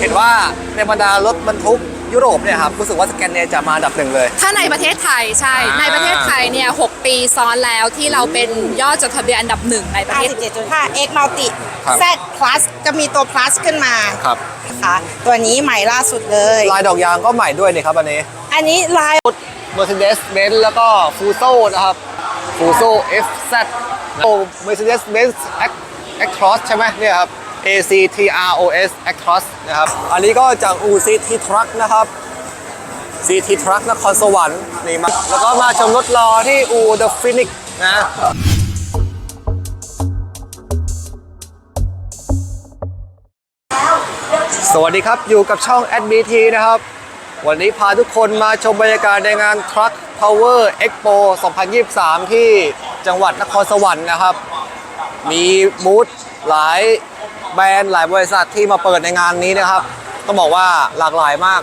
เห็นว่าในบรรดารถบรรทุกยุโรปเนี่ยครับรู้สึกว่าสแกนเนียจะมาอันดับหนึ่งเลย ถ้าในประเทศไทยใช่ อ่า ในประเทศไทยเนี่ย6ปีซ้อนแล้วที่เราเป็นยอดจดทะเบียนอันดับหนึ่งในประเทศ 57.5 X Multi ครับ Z Plus จะมีตัว plus ขึ้นมาครับนะคะตัวนี้ใหม่ล่าสุดเลย ลายดอกยางก็ใหม่ด้วยนี่ครับอันนี้ อันนี้ลาย Mercedes-Benz แล้วก็ Fuso นะครับ Fuso FZ โอ้ Mercedes-Benz Act- Actros ใช่ไหมเนี่ยครับ ACTROS Actros นะครับ อันนี้ก็จากอู CT Truck นะครับ CT Truck นครสวรรค์นี่มาแล้วก็มาชมรถรอที่อู The Phoenix นะสวัสดีครับอยู่กับช่อง SBT นะครับ วันนี้พาทุกคนมาชมบรรยากาศในงาน Truck Power Expo 2023 ที่จังหวัดนครสวรรค์นะครับ มีบูธหลาย แบรนด์หลายบริษัทที่มาเปิดในงานนี้นะครับต้องบอกว่าหลากหลายมาก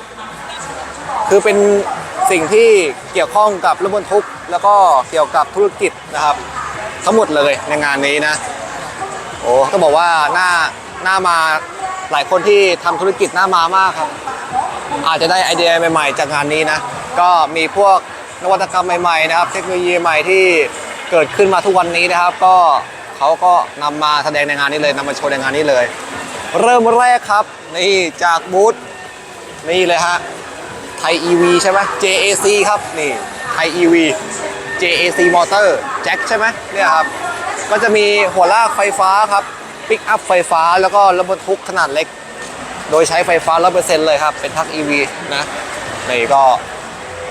คือเป็นสิ่งที่เกี่ยวข้องกับรถบรรทุกแล้วก็เกี่ยวกับธุรกิจนะครับ ทั้งหมดเลยในงานนี้นะโอ้ต้องบอกว่าหน้าหน้ามาหลายคนที่ทำธุรกิจหน้ามามากครับ อาจจะได้ไอเดียใหม่ๆ จากงานนี้นะ ก็มีพวกนวัตกรรมใหม่ๆนะครับ เทคโนโลยีใหม่ที่เกิดขึ้นมาทุกวันนี้นะครับ ก็ เขาก็นำมาแสดงในงานนี้เลยนำมาโชว์ในงานนี้เลย เริ่มแรกครับ นี่จากบูธนี่เลยฮะไทย EV ใช่ไหม JAC ครับนี่ไทย EV JAC Motor แจ็คใช่ไหมเนี่ยครับ ก็จะมีหัวลากไฟฟ้าครับปิกอัพไฟฟ้าแล้วก็รถบรรทุกขนาดเล็ก โดยใช้ไฟฟ้า 100%เลยครับ เป็นทัก EV นะนี่ก็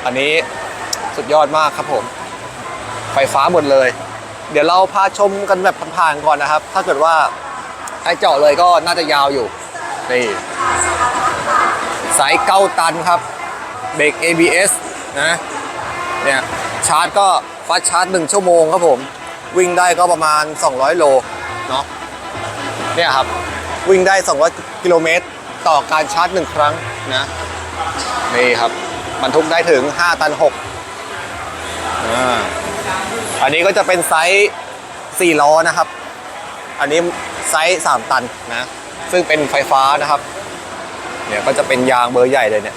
อันนี้สุดยอดมากครับผม ไฟฟ้าหมดเลย เดี๋ยวเราพาชมกันแบบผ่านๆก่อนนะครับ ถ้าเกิดว่าให้เจาะเลยก็น่าจะยาวอยู่นี่สายเก้าตันครับเบรก ABS นะเนี่ยชาร์จก็ฟาชาร์จ1ชั่วโมงครับผม วิ่งได้ก็ประมาณ 200 โลเนาะเนี่ยครับ วิ่งได้ 200 กิโลเมตร ต่อการชาร์จ1ครั้งนะนี่ครับบรรทุกได้ถึง 5 ตัน6อ่า อันนี้ก็จะเป็นไซส์4ล้อนะครับ อันนี้ไซส์3ตันนะ ซึ่งเป็นไฟฟ้านะครับ เนี่ยก็จะเป็นยางเบอร์ใหญ่เลยเนี่ย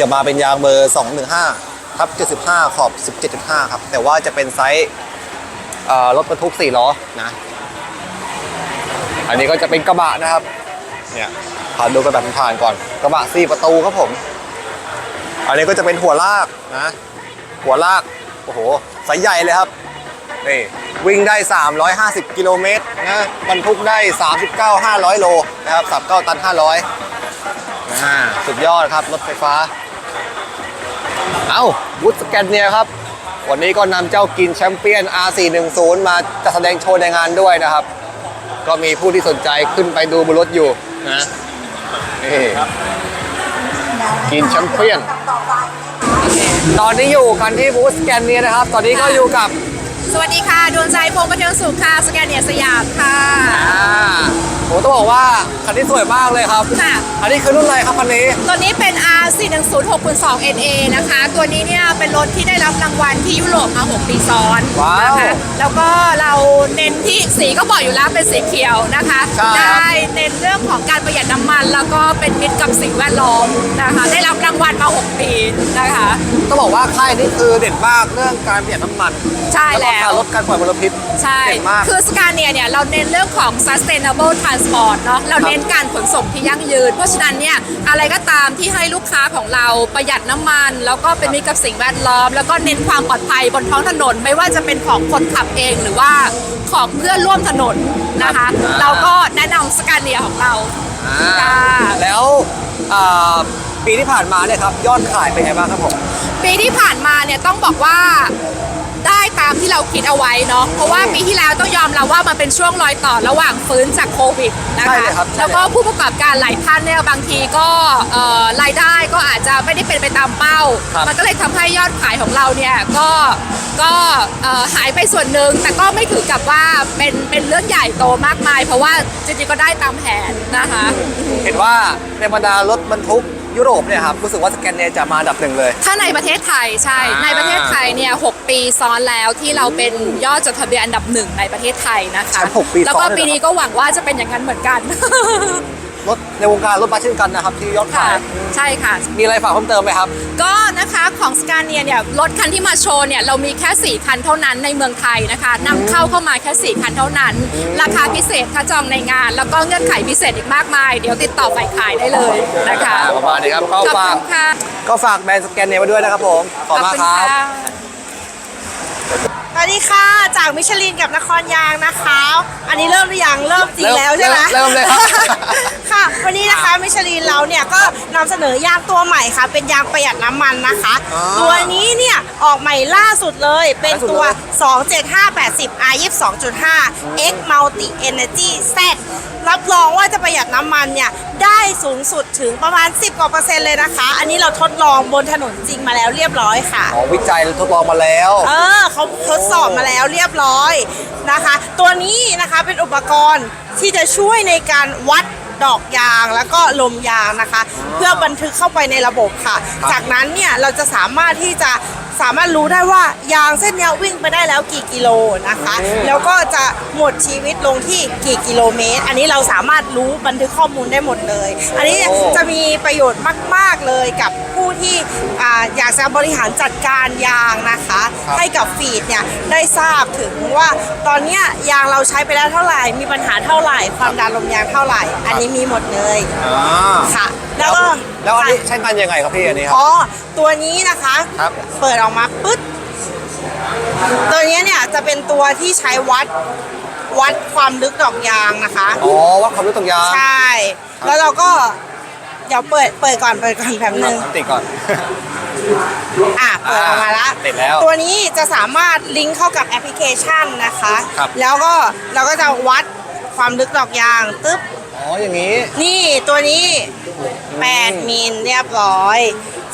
จะมาเป็นยางเบอร์ 215ทับ75 ขอบ 17.5 ครับ แต่ว่าจะเป็นไซส์รถบรรทุก4ล้อนะ อันนี้ก็จะเป็นกระบะนะครับ เนี่ยพาดูกระบะผ่านก่อน กระบะ4ประตูครับผม อันนี้ก็จะเป็นหัวลากนะ หัวลากโอ้โหไซส์ใหญ่เลยครับนี่วิ่งได้ 350 กิโลเมตรนะบรรทุกได้ 39 500 โลนะครับ39ตัน 500อ่าสุดยอดครับ รถไฟฟ้า เอ้าวุฒสแกนเนียครับ วันนี้ก็นำเจ้ากินแชมเปี้ยน R410 มาจัดแสดงโชว์ในงานด้วยนะครับ ก็มีผู้ที่สนใจขึ้นไปดูบนรถอยู่นะนี่กินแชมเปี้ยน ตอนนี้อยู่กันที่บูธสแกนเนียนะครับ ตอนนี้ก็อยู่กับสวัสดีค่ะดวงใจพงษ์ประเทืองสุขค่ะสแกนเนียสยามค่ะ อ่าโหต้องบอกว่าคันนี้สวยมากเลยครับ ค่ะ อันนี้คือรุ่นอะไรครับคันนี้ ตัวนี้เป็น R 4 1 0 6 2 NA นะคะ ตัวนี้เนี่ยเป็นรถที่ได้รับรางวัลที่ยุโรปมา 6 ปีซ้อนว้าวนะคะแล้วก็เราเน้นที่สีก็บอกอยู่แล้วเป็นสีเขียวนะคะ ใช่ครับ ได้เน้นเรื่องของการประหยัดน้ำมัน แล้วก็เป็นมิตรกับสิ่งแวดล้อมนะคะ ได้รับรางวัลมา 6 ปีนะคะ ต้องบอกว่าค่ายนี้คือเด่นมากเรื่องการประหยัดน้ำมันใช่แล้ว ก็การลดการปล่อยมลพิษใช่ เด่นมาก คือสกาเนียเนี่ย เราเน้นเรื่องของ sustainable transport เนาะ เราเน้นการขนส่งที่ยั่งยืน เพราะฉะนั้นเนี่ย อะไรก็ตามที่ให้ลูกค้าของเราประหยัดน้ำมัน แล้วก็เป็นมิตรกับสิ่งแวดล้อม แล้วก็เน้นความปลอดภัยบนท้องถนน ไม่ว่าจะเป็นของคนขับเองหรือว่าของเพื่อนร่วมถนนนะคะอ่าเราก็แนะนำสกาเนียของเราอ่าค่ะ แล้วอ่า ปีที่ผ่านมาเนี่ยครับยอดขายเป็นไงบ้างครับผม ปีที่ผ่านมาเนี่ยต้องบอกว่าได้ตามที่เราคิดเอาไว้เนาะเพราะว่าปีที่แล้วต้องยอมรับว่ามันเป็นช่วงรอยต่อระหว่างฟื้นจากโควิดนะใช่คะเลยครับใช่เลย แล้วก็ผู้ประกอบการหลายท่านเนี่ยบางทีก็เอ่อรายได้ก็อาจจะไม่ได้เป็นไปตามเป้า ครับมันก็เลยทำให้ยอดขายของเราเนี่ยก็ก็เอ่อหายไปส่วนหนึ่งแต่ก็ไม่ถึงกับว่าเป็นเป็นเรื่องใหญ่โตมากมาย เพราะว่าจริงๆก็ได้ตามแผนนะคะ เห็นว่าในบรรดารถบรรทุก ยุโรปเนี่ยครับรู้สึกว่าสแกนเนียจะมาอันดับหนึ่งเลย ถ้าในประเทศไทยใช่ อ่าในประเทศไทยเนี่ยหปีซ้อนแล้วที่เราเป็นยอดจดทะเบียนอันดับหนึ่งในประเทศไทยนะคะแชมป์หกปีซ้อนแล้วก็เลยเหรอปีนี้ก็หวังว่าจะเป็นอย่างนั้นเหมือนกัน รถในวงการรถบัสเช่นกันนะครับ ที่ยอดค่ะขายใช่ค่ะ มีอะไรฝากเพิ่มเติมไหมครับ ก็นะคะของสกาเนียเนี่ยรถคันที่มาโชว์เนี่ยเรามีแค่ 4 คันเท่านั้นในเมืองไทยนะคะนำเข้าเข้ามาแค่ 4 คันเท่านั้น ราคาพิเศษถ้าจองในงาน แล้วก็เงื่อนไขพิเศษอีกมากมาย เดี๋ยวติดต่อฝ่ายขายได้เลยนะคะประมาณนี้ครับก็ขอบฝากคุณค่ะก็ฝากแบรนด์สแกนเนียไว้ด้วยนะครับผมขอบคุณมากครับส วัสดีค่ะ จากมิชลินกับนครยางนะคะ อันนี้เริ่มหรือยังเริ่มจริงแล้วใช่ไหมเริ่มเลยครับค่ะ วันนี้นะคะมิชลินเราเนี่ยก็นำเสนอยางตัวใหม่ค่ะ เป็นยางประหยัดน้ำมันนะคะ อ๋อตัวนี้เนี่ยออกใหม่ล่าสุดเลย เป็นตัว ล่าสุดเลย27580 R 22.5 X Multi Energy Z รับรองว่าจะประหยัดน้ำมันเนี่ยได้สูงสุดถึงประมาณ 10กว่าเปอร์เซ็นต์เลยนะคะ อันนี้เราทดลองบนถนนจริงมาแล้วเรียบร้อยค่ะ อ๋อวิจัยทดลองมาแล้ว เออเขาทดสอบมาแล้วเรียบร้อยนะคะ ตัวนี้นะคะเป็นอุปกรณ์ที่จะช่วยในการวัดดอกยางแล้วก็ลมยางนะคะ เพื่อบันทึกเข้าไปในระบบค่ะครับจากนั้นเนี่ยเราจะสามารถที่จะ สามารถรู้ได้ว่ายางเส้นเนี้ยวิ่งไปได้แล้วกี่กิโลนะคะ แล้วก็จะหมดชีวิตลงที่กี่กิโลเมตร อันนี้เราสามารถรู้บันทึกข้อมูลได้หมดเลย อันนี้โอ้จะมีประโยชน์มาก ๆเลยกับผู้ที่อ่าอยากจะบริหารจัดการยางนะคะครับให้กับฟีดเนี่ยได้ทราบถึงว่าตอนเนี้ยยางเราใช้ไปแล้วเท่าไหร่ มีปัญหาเท่าไหร่ ความดันลมยางเท่าไหร่ อันนี้มีหมดเลยอ่าค่ะ แล้วก็แล้วอันนี้ค่ะใช้งานยังไงครับพี่อันนี้ครับ อ๋อ ตัวนี้นะคะครับ เปิดออกมาปึ๊ดตัวเนี้ยเนี่ยจะเป็นตัวที่ใช้วัดวัดความลึกดอกยางนะคะ อ๋อวัดความรู้ตรงยางใช่ แล้วเราก็เดี๋ยวเปิดเปิดก่อนเปิดก่อนแป๊บนึงติดก่อน อะเปิดออกมาแล้วติดแล้ว ตัวนี้จะสามารถลิงก์เข้ากับแอปพลิเคชันนะคะครับแล้วก็เราก็จะวัดความลึกดอกยางตึ๊บ อ๋ออย่างนี้ นี่ตัวนี้ 8 มิลเรียบร้อย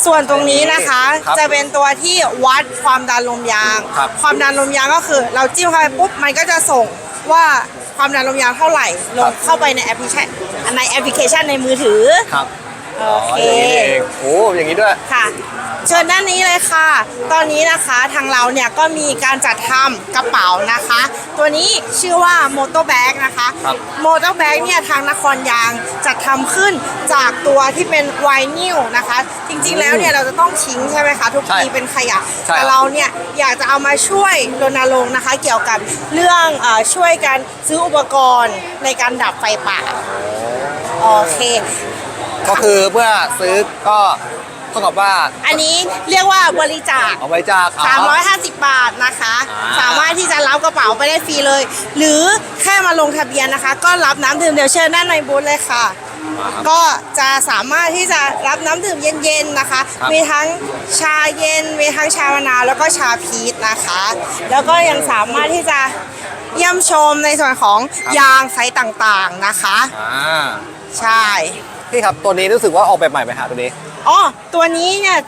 ส่วนตรงนี้นะคะครับจะเป็นตัวที่วัดความดันลมยาง ครับ ความดันลมยางก็คือ เราจิ้มเข้าไปปุ๊บมันก็จะส่งว่าความดันลมยางเท่าไหร่ลงเข้าไปในแอปพลิเคชันในแอปพลิเคชันในมือถือ ครับ โออ๋อเคอย่างนี้นี่เองโอ้อย่างนี้ด้วย ค่ะเชิญด้านนี้เลยค่ะ ตอนนี้นะคะทางเราเนี่ยก็มีการจัดทำกระเป๋านะคะ ตัวนี้ชื่อว่า m o t o b a g นะคะครับ m o t o b a g เนี่ยทางนครยางจัดทำขึ้นจากตัวที่เป็นไวนิลนะคะ จริงๆแล้วเนี่ยเราจะต้องทิ้งใช่ไหมคะทุกใช่ทีเป็นขยะ ใช่แต่เราเนี่ยอยากจะเอามาช่วยรณรงค์นะคะ เกี่ยวกับเรื่องเออช่วยกันซื้ออุปกรณ์ในการดับไฟป่า โอเค ก็คือเมื่อซื้อก็เท่ากับว่าอันนี้เรียกว่าบริจาค เอาไว้จากอ๋อ350 บาทนะคะ อ่า สามารถที่จะรับกระเป๋าไปได้ฟรีเลย หรือแค่มาลงทะเบียนนะคะ ก็รับน้ำดื่มเดี๋ยวเชิญด้านในบูธเลยค่ะก็จะสามารถที่จะรับน้ำดื่มเย็นๆนะคะ ครับ มีทั้งชาเย็น มีทั้งชามะนาวแล้วก็ชาพีชนะคะ แล้วก็ยังสามารถที่จะเยี่ยมชมในส่วนของยางไซส์ต่างๆนะคะ อ่า ใช่ พี่ครับตัวนี้รู้สึกว่าออกแบบใหม่ไหมฮะตัวนี้ อ๋อ ตัวนี้เนี่ย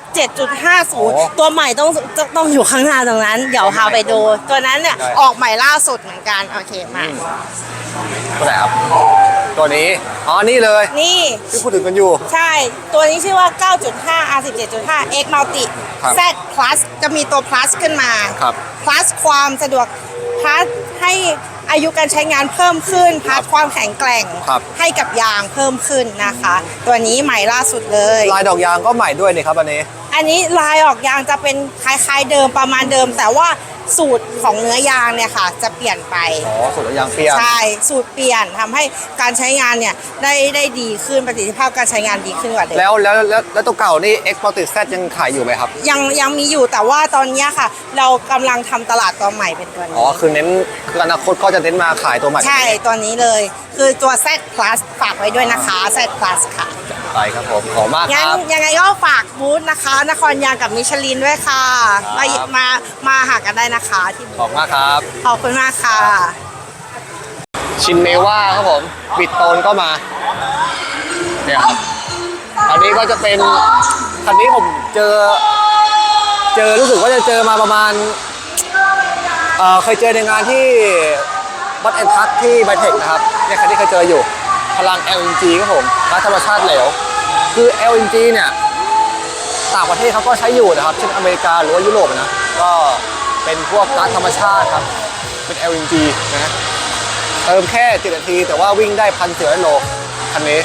โอ้7.50 ตัวใหม่ต้องต้องต้องอยู่ข้างหน้าตรงนั้น เดี๋ยวพาไปดู ตัวนั้นเนี่ยได้ ออกใหม่ล่าสุดเหมือนกัน โอเคมา ตัวไหนครับ ตัวนี้ อ๋อ นี่เลยนี่ ที่พูดถึงกันอยู่ ใช่ ตัวนี้ชื่อว่า 9.5 R 17.5 X Multi ครับ Z Plus จะมีตัว plus ขึ้นมา ครับ plus ความสะดวก plus ให้อายุการใช้งานเพิ่มขึ้น plus ความแข็งแกร่งครับให้กับยางเพิ่มขึ้นนะคะ ตัวนี้ใหม่ล่าสุดเลย ลายดอกยางก็ใหม่ด้วยนี่ครับอันนี้ อันนี้ลายออกยางจะเป็นคล้ายๆเดิมประมาณเดิม แต่ว่า สูตรของเนื้อยางเนี่ยค่ะ จะเปลี่ยนไป อ๋อสูตรยางเปียกใช่สูตรเปลี่ยนทำให้การใช้งานเนี่ยได้ได้ดีขึ้นประสิทธิภาพการใช้งานดีขึ้นกว่าเดิมแล้วแล้วแล้วแล้วตัวเก่านี่ X p o r t i Z ยังขายอยู่ไหมครับ ยังยังมีอยู่แต่ว่าตอนเนี้ยค่ะ เรากำลังทำตลาดตัวใหม่เป็นตัวอ๋อ นี้ คือเน้นคืออนาคตก็จะเน้นมาขายตัวใหม่ ใช่ตัวนี้เลย คือตัว Z Plus ฝากไว้ด้วยนะคะ Z Plus ค่ะ ไปครับผมขอบคุณมากคงั้นรับ ยังไงก็ฝากบูธนะคะ นครยางกับมิชลินด้วยค่ะมาครับ มามาหากันได้นะคะที่บูธขอบคุณมากครับ ขอบคุณมากค่ะ ชินเนว่าครับผม บิดโตนก็มา เนี่ยครับอันนี้ก็จะเป็น คันนี้ผมเจอ เจอรู้สึกว่าจะเจอมาประมาณ เอ่อ เคยเจอในงานที่บัตแอนทักที่ไบเทคนะครับ เนี่ยคันนี้เคยเจออยู่ พลัง LNG ครับผมก๊าซธรรมชาติเหลว คือ LNG เนี่ยต่างประเทศเขาก็ใช้อยู่นะครับ เช่นอเมริกาหรือว่ายุโรปนะ ก็เป็นพวกก๊าซธรรมชาติครับ เป็น LNG นะเติมแค่7นาที แต่ว่าวิ่งได้พันเสือโลคันนี้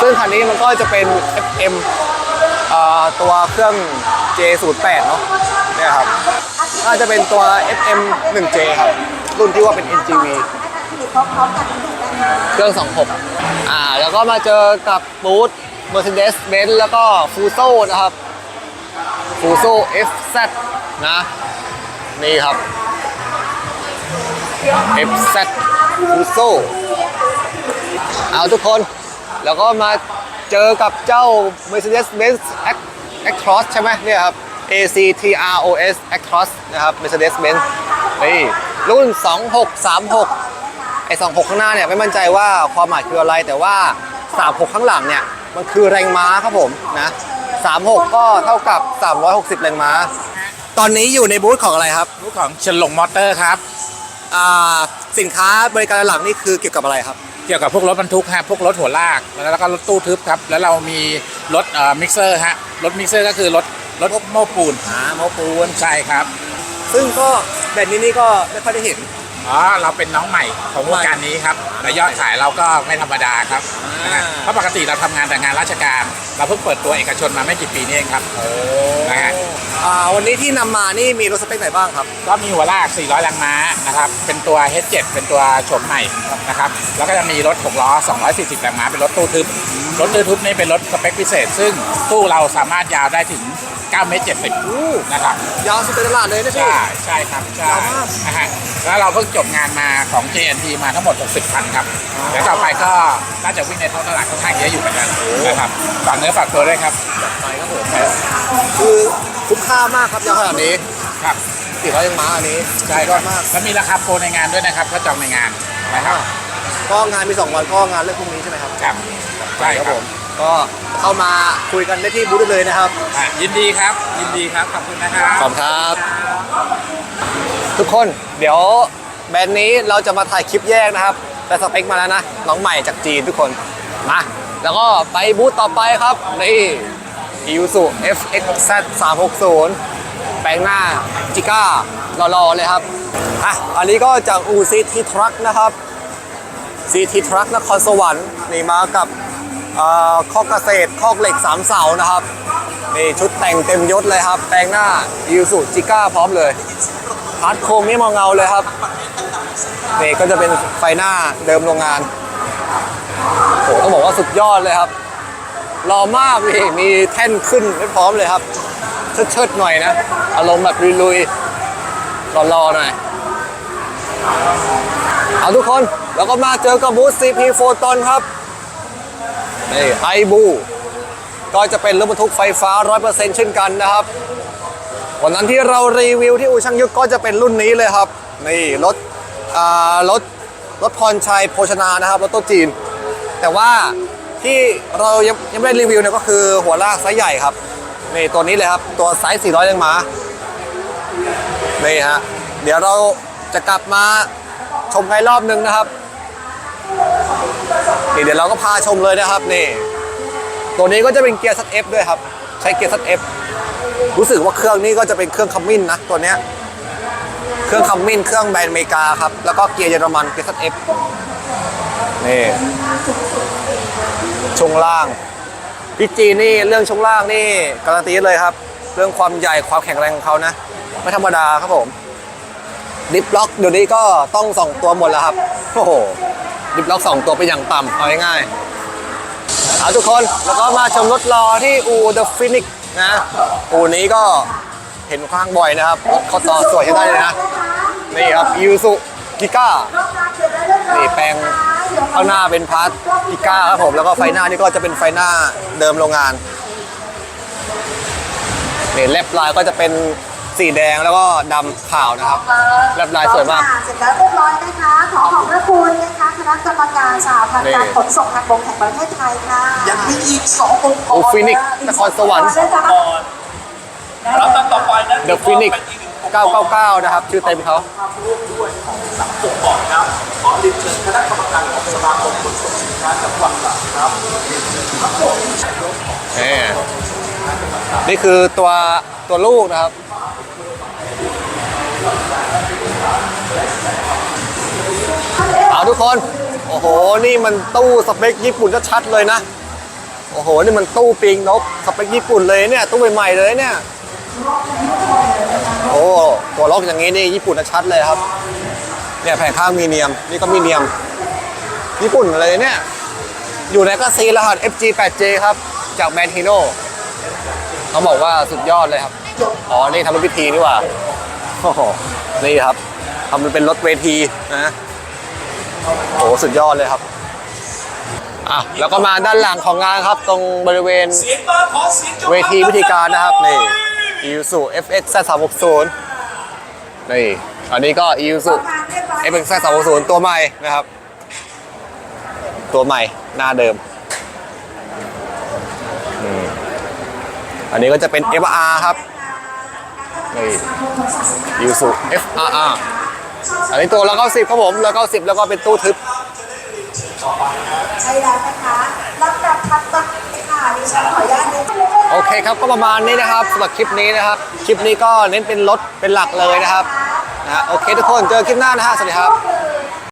ซึ่งคันนี้มันก็จะเป็น FM ตัวเครื่อง J08 เนาะเนี่ยครับน่าจะเป็นตัว FM 1J ครับ รุ่นที่ว่าเป็น NGV เครื่อง 26 อ่า ก็มาเจอกับบูธ Mercedes-Benz แล้วก็ฟูโซนะครับฟูโซ FZ นะ นี่ครับ FZ ฟูโซเอาทุกคน แล้วก็มาเจอกับเจ้า Mercedes-Benz Actros ใช่ไหมเนี่ยครับ ACTROS Actros นะครับ Mercedes-Benz นี่รุ่น 2636 ไอ้26ข้างหน้าเนี่ยไม่มั่นใจว่าความหมายคืออะไร แต่ว่า36ข้างหลังเนี่ยมันคือแรงม้าครับผมนะ36ก็เท่ากับ 360 แรงม้า ตอนนี้อยู่ในบูธของอะไรครับลูกของเชนหลงมอเตอร์ครับอ่าสินค้าบริการหลังนี่คือเกี่ยวกับอะไรครับ เกี่ยวกับพวกรถบรรทุกฮะพวกรถหัวลาก แล้วก็รถตู้ทึบครับ แล้วเรามีรถเอ่อมิกเซอร์ฮะรถมิกเซอร์ก็คือรถรถโม้ปูนอ่าโมปูนใช่ครับ ซึ่งก็แบบนี้นี่ก็ไม่ค่อยได้เห็น อ๋อเราเป็นน้องใหม่ของวงการนี้ครับและยอดขายเราก็ไม่ธรรมดาครับอ่านนะฮะเพราะปกติเราทำงานแต่งานราชการ เราเพิ่งเปิดตัวเอกชนมาไม่กี่ปีนี่เองครับ นะฮะ อ่าวันนี้ที่นำมานี่มีรถสเปคไหนบ้างครับ ก็มีหัวลาก 400 แรงม้านะครับ เป็นตัว H7 เป็นตัวโฉมใหม่นะครับ แล้วก็จะมีรถ 6 ล้อ 240 แรงม้า เป็นรถตู้ทึบ รถตู้ทึบนี่เป็นรถสเปคพิเศษ ซึ่งตู้เราสามารถยาวได้ถึง 9เมตร70นะครับยาวสุดในตลาดเลยนะพี่ ใช่ใช่ครับใช่ยาวมาก นะฮะแล้วเราเพิ่งจบงานมาของ JNT มาทั้งหมด 60คันครับเดี๋ยวต่อไปก็น่าจะวิ่งในท้องตลาดค่อนข้างเยอะอยู่เหมือนกันนะครับฝากเนื้อฝากตัวด้วยครับไปครับผมคือคุ้มค่ามากครับยาวขนาดนี้ครับ สี่ร้อยยังม้าอันนี้ใช่ยครัอบดมาก แล้วมีราคาโปรในงานด้วยนะครับถ้าจองในงานนะครับก็งานมี2วันก็งานเรื่องพรุ่งนี้ใช่ไหมครับ ครับใช่ครับผม ก็เข้ามาคุยกันได้ที่บูธได้เลยนะครับ อะยินดีครับ ยินดีครับ ขอบคุณนะครับ ขอบคุณครับ ทุกคนเดี๋ยวแบรนด์นี้เราจะมาถ่ายคลิปแยกนะครับ แต่สเปคมาแล้วนะ น้องใหม่จากจีนทุกคนมาแล้วก็ไปบูธต่อไปครับ นี่ Isuzu FXZ 360แปลงหน้าจิก้ารอๆเลยครับอะอันนี้ก็จากอูซีทีทรัคนะครับซีทีทรัคนครสวรรค์นี่มากับ เอ่อข้อกเกษตรข้อกเหล็กสามเสานะครับนี่ชุดแต่งเต็มยศเลยครับ แปลงหน้ายูสุจิก้าพร้อมเลยพาร์ทโครมนี่มองเงาเลยครับนี่ก็จะเป็นไฟหน้าเดิมโรงงานโหต้องบอกว่าสุดยอดเลยครับรอมากนี่มีแท่นขึ้นไม่พร้อมเลยครับเชิดๆหน่อยนะ อารมณ์แบบลุยๆรอๆหน่อยเอาทุกคนแล้วก็มาเจอกับบูธ CP โฟตอนครับ นี่ไอบูก็จะเป็นรถบรรทุกไฟฟ้า 100%เช่นกันนะครับ วันนั้นที่เรารีวิวที่อูช่างยุทธก็จะเป็นรุ่นนี้เลยครับ นี่รถรถรถพรชัยโภชนานะครับรถโตจีน แต่ว่าที่เรายังยังไม่ได้รีวิวเนี่ยก็คือหัวลากไซส์ใหญ่ครับนี่ตัวนี้เลยครับ ตัวไซส์ 400แรงม้านี่ฮะเดี๋ยวเราจะกลับมาชมกันรอบนึงนะครับ นี่เดี๋ยวเราก็พาชมเลยนะครับนี่ ตัวนี้ก็จะเป็นเกียร์ซัดเอฟด้วยครับ ใช้เกียร์ซัดเอฟรู้สึกว่าเครื่องนี้ก็จะเป็นเครื่องคัมมินนะตัวเนี้ยเครื่องคัมมินเครื่องแบรนด์อเมริกาครับแล้วก็เกียร์เยอรมันเกียร์ซัดเอฟนี่ช่วงล่างพี่จีนี่เรื่องช่วงล่างนี่การันตีเลยครับ เรื่องความใหญ่ความแข็งแรงของเขานะ ไม่ธรรมดาครับผมดิฟล็อกเดี๋ยวนี้ก็ต้องสองตัวหมดแล้วครับโอ้โห ดิฟล็อกสองตัวเป็นอย่างต่ำเอาง่ายๆเอาทุกคนแล้วก็มาชมรถรอที่อู The Phoenix นะ อูนี้ก็เห็นข้างบ่อยนะครับ รถเขาต่อสวยใช้ได้เลยนะ นี่ครับยูสุกิก้านี่แปลงข้างหน้าเป็นพาร์ทกิก้าครับผม แล้วก็ไฟหน้านี่ก็จะเป็นไฟหน้าเดิมโรงงานนี่เล็บลายก็จะเป็น สีแดงแล้วก็ดำขาวนะครับเล็บลายสวยมาก เสร็จแล้วเรียบร้อยนะคะ ขอขอบพระคุณนะคะคณะกรรมการสหพันธ์การขนส่งทางบกแห่งประเทศไทยค่ะยังมีอีก2องค์กรโอ้ฟินิกซ์นครสวรรค์ลำดับต่อไปนั้น The Phoenix 999 นะครับ ชื่อเต็มเขาร่วมด้วยของสามองค์กรครับขอเรียนเชิญคณะกรรมการของสมาคมขนส่งสินค้าจังหวัดตราดครับเรียนเชิญทั้งหมดนี่นี่คือตัวตัวลูกนะครับ ทุกคน โอ้โห นี่มันตู้สเปคญี่ปุ่นชัดเลยนะ โอ้โห นี่มันตู้ปีงนกสเปคญี่ปุ่นเลยเนี่ย ตู้ใหม่ๆเลยเนี่ย โอ้ตัวล็อกอย่างนี้นี่ญี่ปุ่นชัดเลยครับ เนี่ยแผงข้างมีเนียม นี่ก็มีเนียม ญี่ปุ่นเลยเนี่ย อยู่ในกระซีรหัส FG8J ครับ จากแบรนฮิโน่เขาบอกว่าสุดยอดเลยครับ อ๋อ นี่ทำเป็นพิธีนี่หว่า โอ้โห นี่ครับทำเป็นรถเวทีนะ โอ้โหสุดยอดเลยครับอะแล้วก็มาด้านหลังของงานครับ ตรงบริเวณเวทีวิธีการนะครับนี่ Isuzu FX 360นี่อันนี้ก็ Isuzu FX 360ตัวใหม่นะครับ ตัวใหม่หน้าเดิมอืมอันนี้ก็จะเป็น FR ครับนี่ Isuzu FRR อันนี้ตัวแล้วก็สิบครับผมแล้วก็สิบแล้วก็เป็นตู้ทึบใช่แล้วนะคะลำดับถัดไปค่ะดิฉันขออนุญาตเน้นโอเคครับก็ประมาณนี้นะครับสำหรับคลิปนี้นะครับคลิปนี้ก็เน้นเป็นรถเป็นหลักเลยนะครับนะฮะโอเคทุกคนเจอคลิปหน้านะฮะสวัสดีครับเ